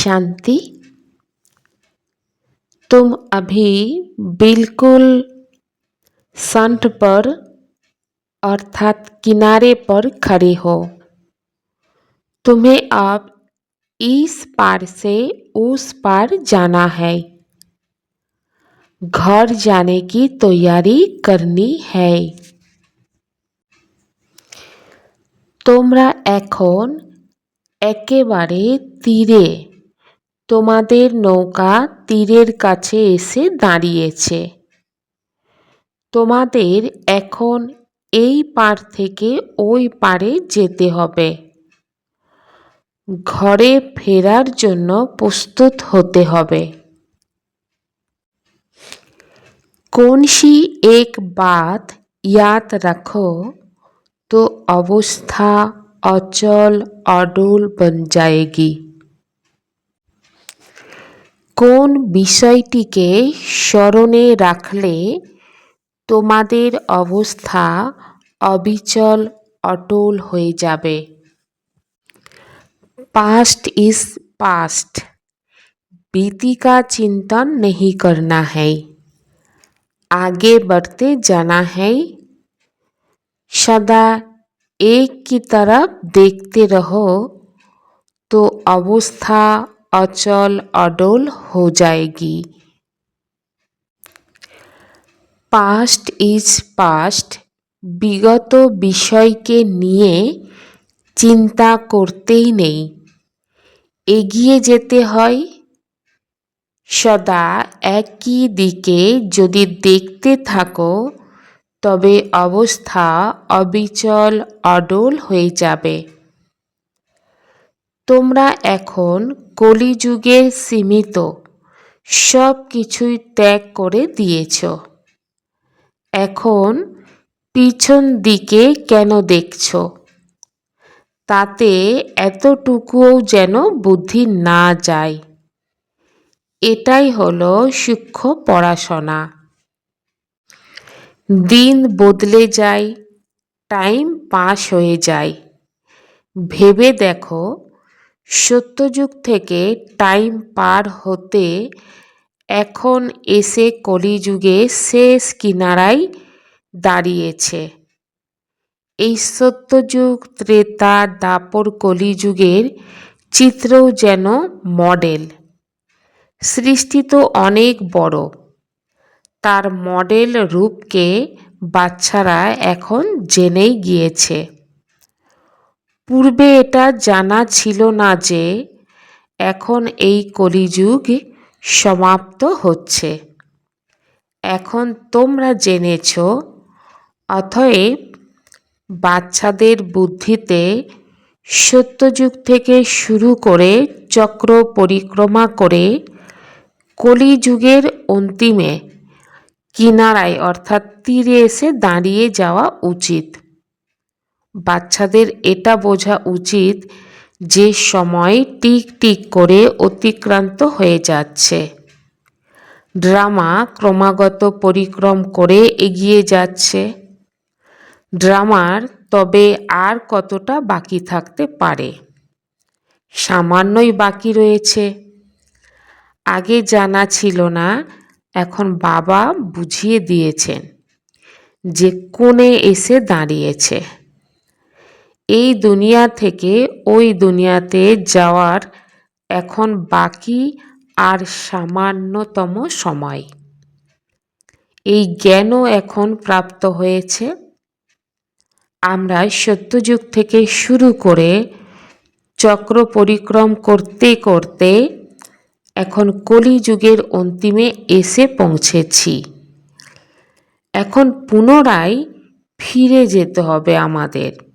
शांति तुम अभी बिल्कुल संट पर अर्थात किनारे पर खड़े हो तुम्हें अब इस पार से उस पार जाना है घर जाने की तैयारी करनी है তোমরা এখন একেবারে তীরে তোমাদের নৌকা তীরের কাছে এসে দাঁড়িয়েছে তোমাদের এখন এই পার থেকে ওই পারে যেতে হবে ঘরে ফেরার জন্য প্রস্তুত হতে হবে कौन सी एक बात याद रखो तो अवस्था अचल अडोल बन जाएगी কোন বিষয়টিকে স্মরণে রাখলে তোমাদের অবস্থা অবিচল অটল হয়ে যাবে पास्ट इज पास्ट बीती का चिंतन नहीं करना है आगे बढ़ते जाना है सदा एक की तरफ देखते रहो तो अवस्था अचल अडोल हो जाएगी পাস্ট ইজ পাস্ট বিগত বিষয়কে নিয়ে চিন্তা করতেই নেই এগিয়ে যেতে হয় সদা একই দিকে যদি দেখতে থাকো তবে অবস্থা অবিচল অডল হয়ে যাবে তোমরা এখন কলিযুগে সীমিত সব কিছুই ত্যাগ করে দিয়েছ। এখন পিছন দিকে কেন দেখছ? তাতে এতটুকুও যেন বুদ্ধি না যায়। এটাই হলো সূক্ষ্ম পড়াশোনা। দিন বদলে যায়, টাইম পাস হয়ে যায়। ভেবে দেখো সত্যযুগ থেকে টাইম পার হতে এখন এসে কলিযুগে শেষ কিনারায় দাঁড়িয়েছে। এই সত্যযুগ ত্রেতা দাপর কলিযুগের চিত্রও যেন মডেল। সৃষ্টি তো অনেক বড়। তার মডেল রূপকে বাচ্চারা এখন জেনেই গিয়েছে। পূর্বে এটা জানা ছিল না যে এখন এই কলিযুগ সমাপ্ত হচ্ছে। এখন তোমরা জেনেছ, অতএব বাচ্চাদের বুদ্ধিতে সত্যযুগ থেকে শুরু করে চক্র পরিক্রমা করে কলিযুগের অন্তিমে কিনারায় অর্থাৎ তীরে এসে দাঁড়িয়ে যাওয়া উচিত। বাচ্চাদের এটা বোঝা উচিত যে সময় টিক টিক করে অতিক্রান্ত হয়ে যাচ্ছে। ড্রামা ক্রমাগত পরিক্রম করে এগিয়ে যাচ্ছে। ড্রামার তবে আর কতটা বাকি থাকতে পারে? সামান্যই বাকি রয়েছে। আগে জানা ছিল না, এখন বাবা বুঝিয়ে দিয়েছেন যে কোণে এসে দাঁড়িয়েছে। এই দুনিয়া থেকে ওই দুনিয়াতে যাওয়ার এখন বাকি আর সামান্যতম সময়। এই জ্ঞানও এখন প্রাপ্ত হয়েছে। আমরা সত্যযুগ থেকে শুরু করে চক্র পরিক্রম করতে করতে এখন কলিযুগের অন্তিমে এসে পৌঁছেছি। এখন পুনরায় ফিরে যেতে হবে আমাদের।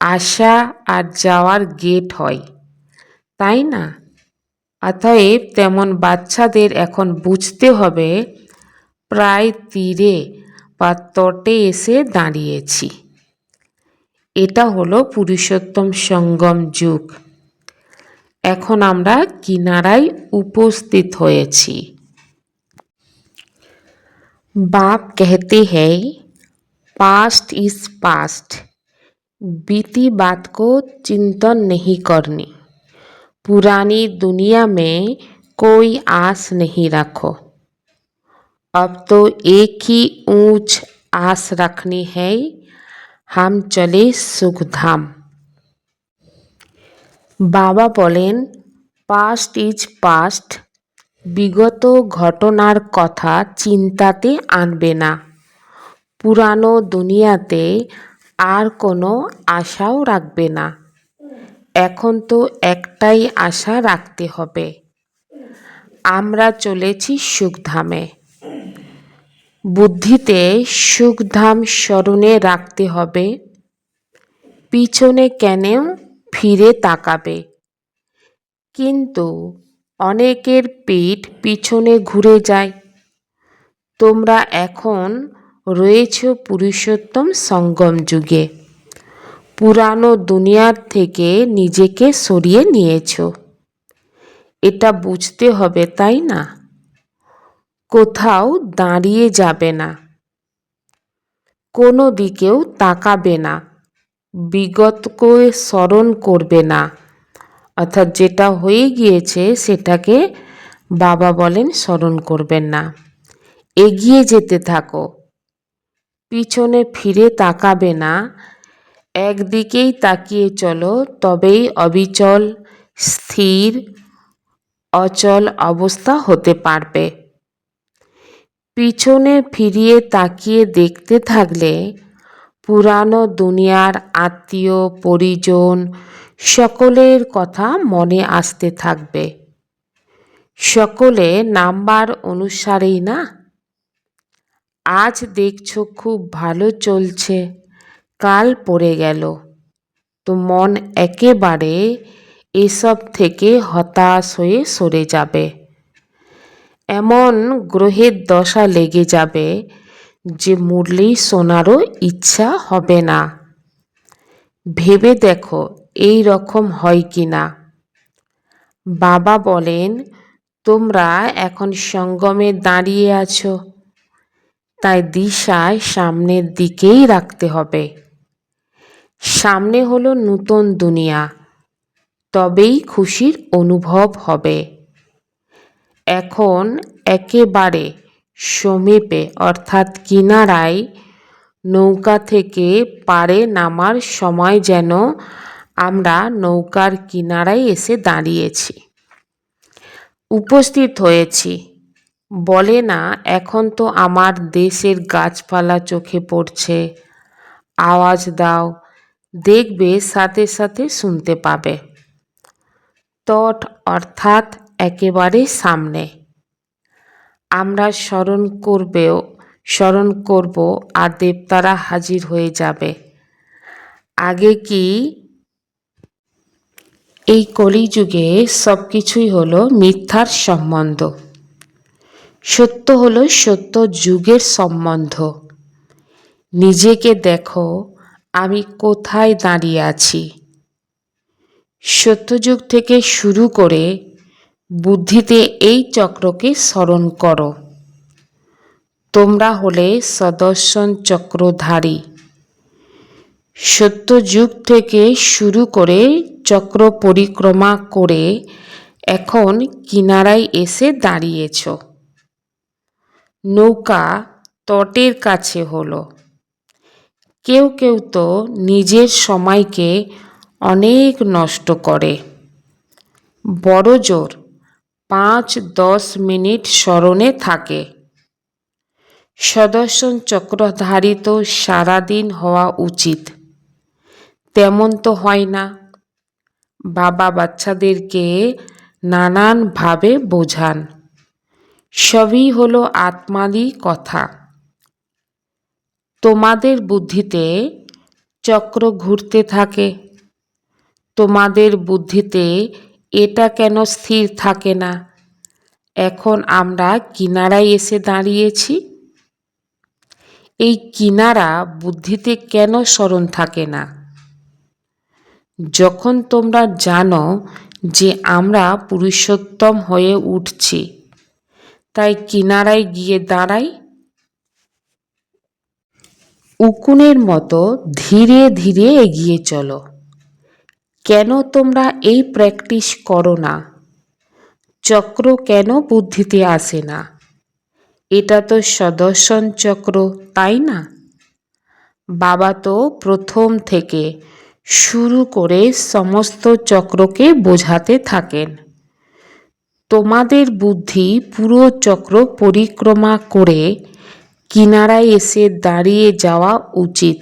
আসা আর যাওয়ার গেট হয় তাই না অতএব তেমন বাচ্চাদের এখন বুঝতে হবে প্রায় তীরে বা তটে এসে দাঁড়িয়েছি এটা হলো পুরুষোত্তম সঙ্গম যুগ এখন আমরা কিনারায় উপস্থিত হয়েছি बाप कहते हैं पास्ट इज पास्ट बीती बात को चिंतन नहीं करनी पुरानी दुनिया में कोई आस नहीं रखो अब तो एक ही ऊंच आस रखनी है हम चले সুখধাম বাবা বলেন পাস্ট ইজ পাস্ট বিগত ঘটনার কথা চিন্তাতে আনবে না পুরানো দুনিয়াতে আর কোনো আশাও রাখবে না। এখন তো একটাই আশা রাখতে হবে। আমরা চলেছি সুখধামে। বুদ্ধিতে সুখধাম স্মরণে রাখতে হবে। পিছনে কেন ফিরে তাকাবে। কিন্তু অনেকের পিঠ পিছনে ঘুরে যায়। তোমরা এখন রয়েছ পুরুষোত্তম সঙ্গম যুগে। পুরানো দুনিয়ার থেকে নিজেকে সরিয়ে নিয়েছ। এটা বুঝতে হবে, তাই না? কোথাও দাঁড়িয়ে যাবে না। কোনো দিকেও তাকাবে না। বিগতকে স্মরণ করবে না। অর্থাৎ যেটা হয়ে গিয়েছে, সেটাকে বাবা বলেন স্মরণ করবেন না। এগিয়ে যেতে থাকো। পিছনে ফিরে তাকাবে না। একদিকেই তাকিয়ে চলো, তবেই অবিচল, স্থির, অচল অবস্থা হতে পারবে। পিছনে ফিরিয়ে তাকিয়ে দেখতে থাকলে পুরানো দুনিয়ার আত্মীয়, পরিজন, সকলের কথা মনে আসতে থাকবে। সকলে নাম্বার অনুসারেই না? আজ দেখছ খুব ভালো চলছে। কাল পড়ে গেল। তো মন একেবারে এসব থেকে হতাশ হয়ে সরে যাবে। এমন গ্রহের দশা লেগে যাবে যে মুরলি শোনারও ইচ্ছা হবে না। ভেবে দেখো এই রকম হয় কি না। বাবা বলেন, তোমরা এখন সঙ্গমে দাঁড়িয়ে আছো। তাই দিশায় সামনের দিকেই রাখতে হবে। সামনে হলো নূতন দুনিয়া, তবেই খুশির অনুভব হবে। এখন একেবারে সমীপে, অর্থাৎ কিনারায়, নৌকা থেকে পাড়ে নামার সময় যেন আমরা নৌকার কিনারায় এসে দাঁড়িয়েছি। উপস্থিত হয়েছি। বলে না, এখন তো আমার দেশের গাছপালা চোখে পড়ছে। আওয়াজ দাও, দেখবে সাথে সাথে শুনতে পাবে। তট অর্থাৎ একেবারে সামনে। আমরা স্মরণ করবেও, স্মরণ করব আর দেবতারা হাজির হয়ে যাবে। আগে কি এই কলিযুগে সব কিছুই হলো মিথ্যার সম্বন্ধ? সত্য হল সত্য যুগের সম্বন্ধ। নিজেকে দেখো, আমি কোথায় দাঁড়িয়ে আছি। সত্যযুগ থেকে শুরু করে বুদ্ধিতে এই চক্রকে স্মরণ করো। তোমরা হলে সদর্শন চক্রধারী। সত্যযুগ থেকে শুরু করে চক্র পরিক্রমা করে এখন কিনারায় এসে দাঁড়িয়েছ। নৌকা তটের কাছে হলো। কেউ কেউ তো নিজের সময়কে অনেক নষ্ট করে। বড় জোর পাঁচ দশ মিনিট স্মরণে থাকে। সদর্শন চক্রধারী তো সারাদিন হওয়া উচিত। তেমন তো হয় না। বাবা বাচ্চাদেরকে নানানভাবে বোঝান। সবই হলো আত্মাদি কথা। তোমাদের বুদ্ধিতে চক্র ঘুরতে থাকে। তোমাদের বুদ্ধিতে এটা কেন স্থির থাকে না? এখন আমরা কিনারায় এসে দাঁড়িয়েছি। এই কিনারা বুদ্ধিতে কেন স্মরণ থাকে না? যখন তোমরা জানো যে আমরা পুরুষোত্তম হয়ে উঠছি তাই কিনারায় গিয়ে দাঁড়াই। উকুনের মতো ধীরে ধীরে এগিয়ে চলো। কেন তোমরা এই প্র্যাকটিস করো না? চক্র কেন বুদ্ধিতে আসে না? এটা তো সদর্শন চক্র, তাই না? বাবা তো প্রথম থেকে শুরু করে সমস্ত চক্রকে বোঝাতে থাকেন। তোমাদের বুদ্ধি পুরো চক্র পরিক্রমা করে কিনারায় এসে দাঁড়িয়ে যাওয়া উচিত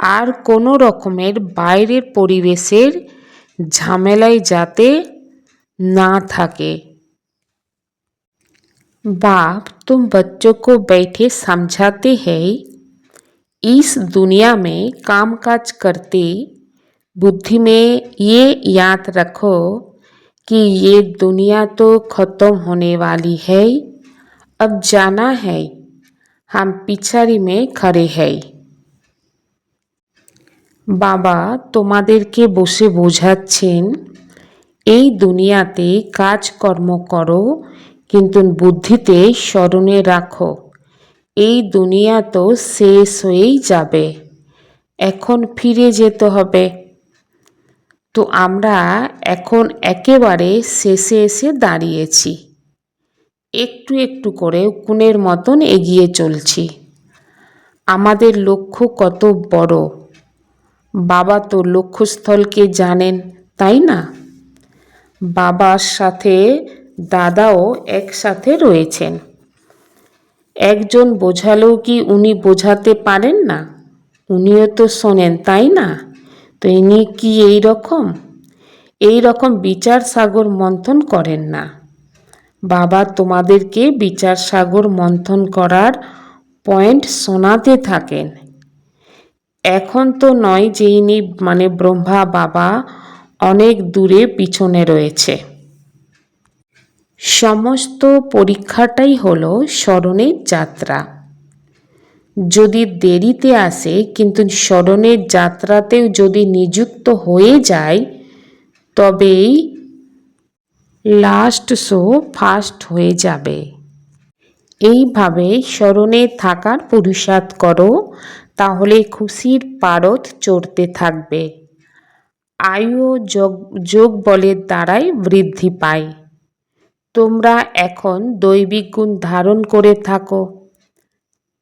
আর কোনো রকমের বাইরের পরিবেশের ঝামেলায় যাতে ना थके बाप तुम बच्चों को बैठे समझाते हैं इस दुनिया में काम काज करते बुद्धि में ये याद रखो कि ये दुनिया तो ख़त्म होने वाली है अब जाना है हम पिछाड़ी में खड़े हैं বাবা তোমাদেরকে বসে বোঝাচ্ছেন এই দুনিয়াতে কাজকর্ম করো কিন্তু বুদ্ধিতে স্মরণে রাখো এই দুনিয়া তো শেষ হয়েই যাবে এখন ফিরে যেতে হবে তো আমরা এখন একেবারে শেষে এসে দাঁড়িয়েছি। একটু একটু করে কুনের মতন এগিয়ে চলছি। আমাদের লক্ষ্য কত বড়। বাবা তো লক্ষ্যস্থলকে জানেন, তাই না? বাবার সাথে দাদাও একসাথে রয়েছেন। একজন বোঝালেও কি উনি বোঝাতে পারেন না? উনিও তো শোনেন, তাই না? তো ইনি কি এই রকম? এই রকম বিচার সাগর মন্থন করেন না। বাবা, তোমাদেরকে বিচার সাগর মন্থন করার পয়েন্ট শোনাতে থাকেন। এখন তো নয় যে ইনি মানে ব্রহ্মা বাবা অনেক দূরে পিছনে রয়েছে। সমস্ত পরীক্ষাটাই হলো স্মরণের যাত্রা। যদি দেরিতে আসে, কিন্তু স্মরণের যাত্রাতেও যদি নিযুক্ত হয়ে যায়, তবেই লাস্ট শো ফার্স্ট হয়ে যাবে। এইভাবে স্মরণে থাকার পুরুষার্থ করো, তাহলে খুশির পারদ চড়তে থাকবে। আয়ু যোগ যোগ বলের দ্বারাই বৃদ্ধি পায়। তোমরা এখন দৈবিক গুণ ধারণ করে থাকো।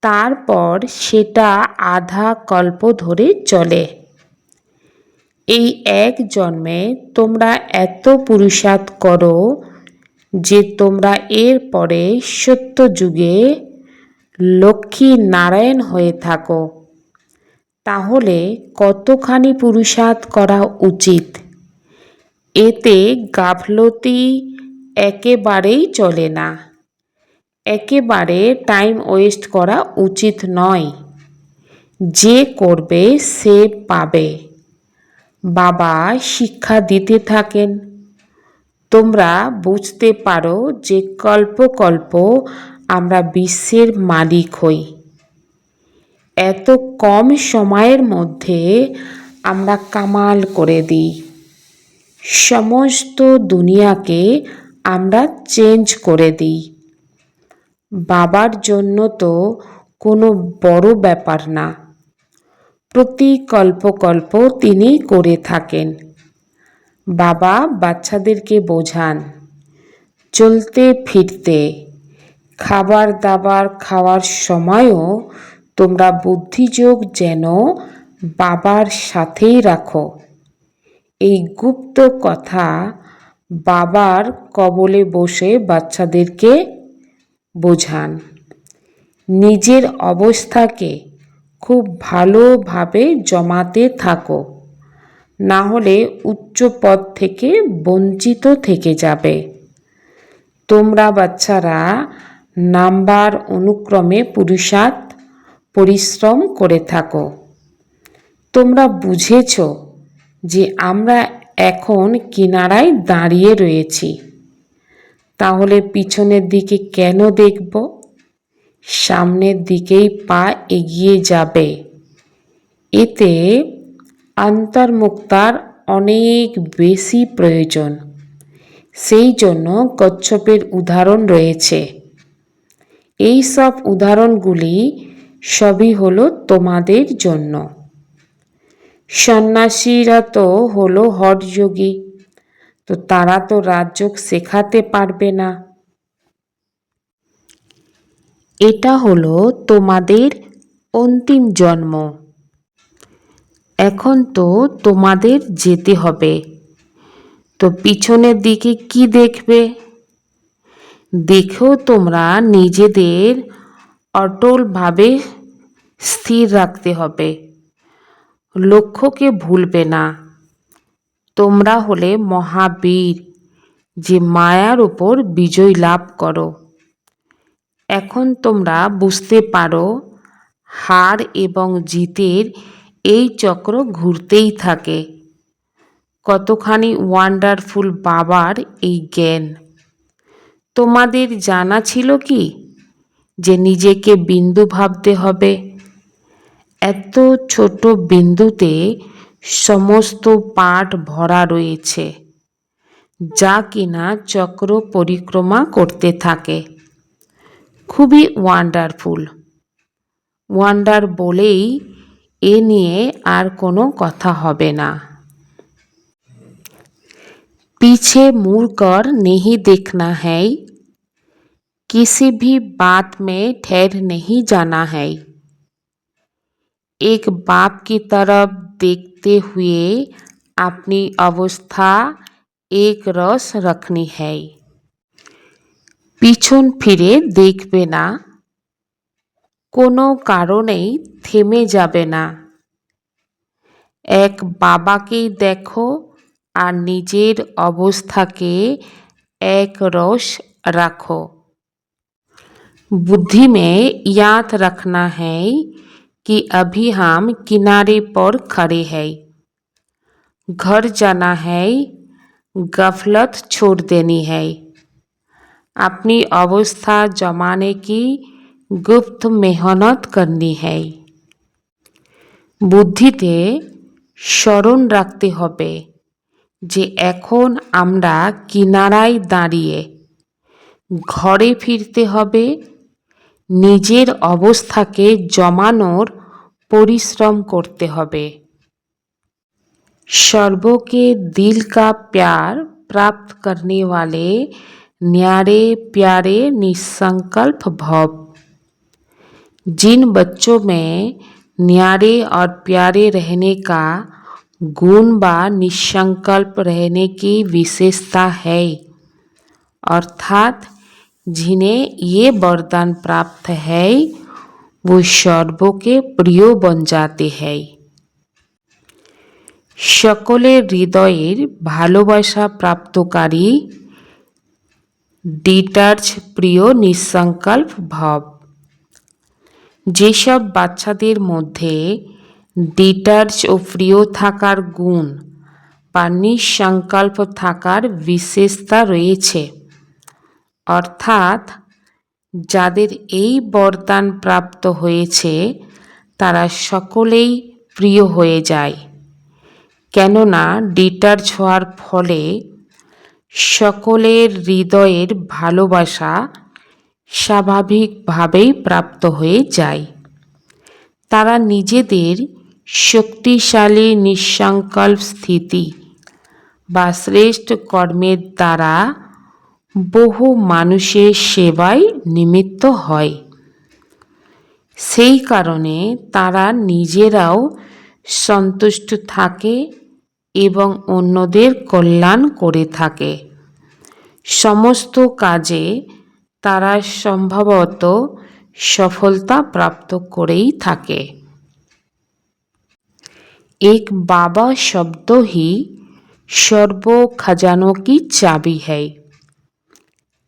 তারপর সেটা আধা কল্প ধরে চলে। এই এক জন্মে তোমরা এত পুরুষার্থ করো যে তোমরা এর পরে সত্য যুগে লক্ষ্মী নারায়ণ হয়ে থাকো। তাহলে কতখানি পুরুষার্থ করা উচিত? এতে গাফলতি একেবারেই চলে না। একেবারে টাইম ওয়েস্ট করা উচিত নয়। যে করবে, সে পাবে। বাবা শিক্ষা দিতে থাকেন। তোমরা বুঝতে পারো যে কল্প কল্প আমরা বিশ্বের মালিক হই। এত কম সময়ের মধ্যে আমরা কামাল করে দিই। সমস্ত দুনিয়াকে আমরা চেঞ্জ করে দিই। বাবার জন্য তো কোনো বড় ব্যাপার না। প্রতি কল্প কল্প তিনি করে থাকেন। বাবা বাচ্চাদেরকে বোঝান, চলতে ফিরতে খাবার দাবার খাওয়ার সময়ও তোমরা বুদ্ধিযোগ যেন বাবার সাথেই রাখো। এই গুপ্ত কথা বাবার কবলে বসে বাচ্চাদেরকে বোঝান। নিজের অবস্থাকে খুব ভালোভাবে জমাতে থাকো। না হলে উচ্চ পদ থেকে বঞ্চিত থেকে যাবে। তোমরা বাচ্চারা নাম্বার অনুক্রমে পুরুষার্থ পরিশ্রম করে থাকো। তোমরা বুঝেছ যে আমরা এখন কিনারায় দাঁড়িয়ে রয়েছি। তাহলে পিছনের দিকে কেন দেখব? সামনের দিকেই পা এগিয়ে যাবে। এতে অন্তর্মুক্তার অনেক বেশি প্রয়োজন। সেই জন্য কচ্ছপের উদাহরণ রয়েছে। এই সব উদাহরণগুলি সবই হলো তোমাদের জন্য। সন্ন্যাসীরা তো হলো হঠযোগী তো তারা তো রাজযোগ শেখাতে পারবে না। এটা হলো তোমাদের অন্তিম জন্ম। এখন তো তোমাদের যেতে হবে। তো পিছনের দিকে কি দেখবে? দেখেও তোমরা নিজেদের অটলভাবে স্থির রাখতে হবে। লক্ষ্যকে ভুলবে না। তোমরা হলে মহাবীর, যে মায়ার উপর বিজয় লাভ করো। এখন তোমরা বুঝতে পারো, হার এবং জিতের এই চক্র ঘুরতেই থাকে। কতখানি ওয়ান্ডারফুল বাবার এই জ্ঞান। তোমাদের জানা ছিল কি? যে নিজেকে বিন্দু ভাবতে হবে। এত ছোট বিন্দুতে সমস্ত পাঠ ভরা রয়েছে যা কিনা চক্র পরিক্রমা করতে থাকে খুবই ওয়ান্ডারফুল ওয়ান্ডার বলেই এ নিয়ে আর কোনো কথা হবে না पीछे मुड़कर नहीं देखना है किसी भी बात में ठहर नहीं जाना है एक बाप की तरफ देखते हुए अपनी अवस्था एक रस रखनी है পিছন ফিরে দেখবে না কোনো কারণেই থেমে যাবে না এক বাবাকেই দেখো আর নিজের अवस्थाके एक रस रखो बुद्धि में याद रखना है कि अभी हम किनारे पर खड़े हैं घर जाना है गफलत छोड़ देनी है अपनी अवस्था जमाने की गुप्त मेहनत करनी है বুদ্ধিতে স্মরণ রাখতে হবে যে এখন আমরা কিনারায় দাঁড়িয়ে ঘরে ফিরতে হবে নিজের অবস্থাকে জমানোর পরিশ্রম করতে হবে सर्वों दिल का प्यार प्राप्त करने वाले न्यारे प्यारे निसंकल्प भव जिन बच्चों में न्यारे और प्यारे रहने का गुण व निसंकल्प रहने की विशेषता है अर्थात जिन्हें ये वरदान प्राप्त है वो सर्वों के प्रिय बन जाते हैं সকলের হৃদয়ের ভালোবাসা প্রাপ্তকারী ডিটার্চ প্রিয় নিঃসংকল্প ভাব যেসব বাচ্চাদের মধ্যে ডিটার্চ ও প্রিয় থাকার গুণ বা নিঃসংকল্প থাকার বিশেষতা রয়েছে অর্থাৎ যাদের এই বরদান প্রাপ্ত হয়েছে, তারা সকলেই প্রিয় হয়ে যায়। কেননা ডিটার্চ হওয়ার ফলে সকলের হৃদয়ের ভালোবাসা স্বাভাবিকভাবেই প্রাপ্ত হয়ে যায়। তারা নিজেদের শক্তিশালী নিঃসংকল্প স্থিতি বা শ্রেষ্ঠ কর্মের দ্বারা বহু মানুষের সেবায় নিমিত্ত হয়। সেই কারণে তারা নিজেরাও সন্তুষ্ট থাকে এবং অন্যদের কল্যাণ করে থাকে। সমস্ত কাজে তারা সম্ভবত সফলতা প্রাপ্ত করেই থাকে। এক বাবা শব্দ হি সর্ব খাজানো কি চাবি হয়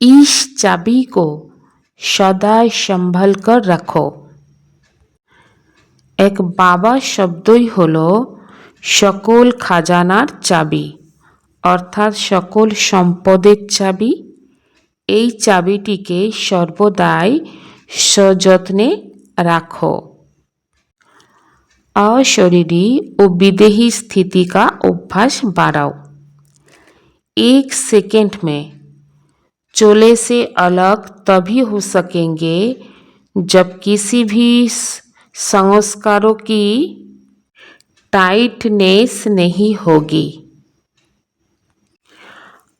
इस चाबी को सदा संभल कर रखो এক বাবা শব্দই হলো সকল খাজানার চাবি অর্থাৎ সকল সম্পদের চাবি এই চাবিটিকে সর্বদাই সযত্নে রাখো अशरीरी और विदेही स्थिति का अभ्यास बढ़ाओ एक सेकंड में चोले से अलग तभी हो सकेंगे जब किसी भी संस्कारों की टाइटनेस नहीं होगी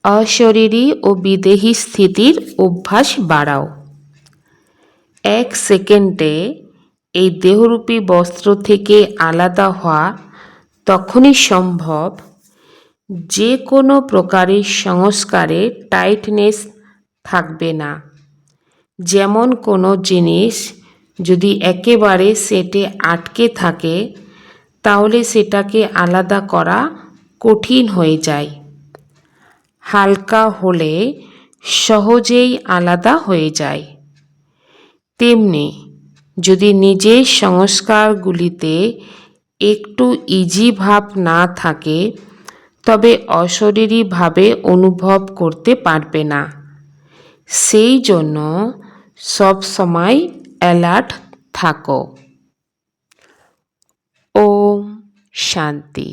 অশরীরী ও বিদেহী স্থিতির অভ্যাস বাড়াও এক সেকেন্ডে এই দেহরূপী বস্ত্র থেকে আলাদা হওয়া তখনই সম্ভব যে কোনো প্রকারের সংস্কারে টাইটনেস থাকবে না। যেমন কোনো জিনিস যদি একেবারে সেটে আটকে থাকে, তাহলে সেটাকে আলাদা করা কঠিন হয়ে যায়। হালকা হলে সহজেই আলাদা হয়ে যায়। তেমনি যদি নিজের সংস্কারগুলিতে একটু ইজি ভাব না থাকে, তবে অশরীরীভাবে অনুভব করতে পারবে না। সেই জন্য সব সময় অ্যালার্ট থাকো। ওম শান্তি।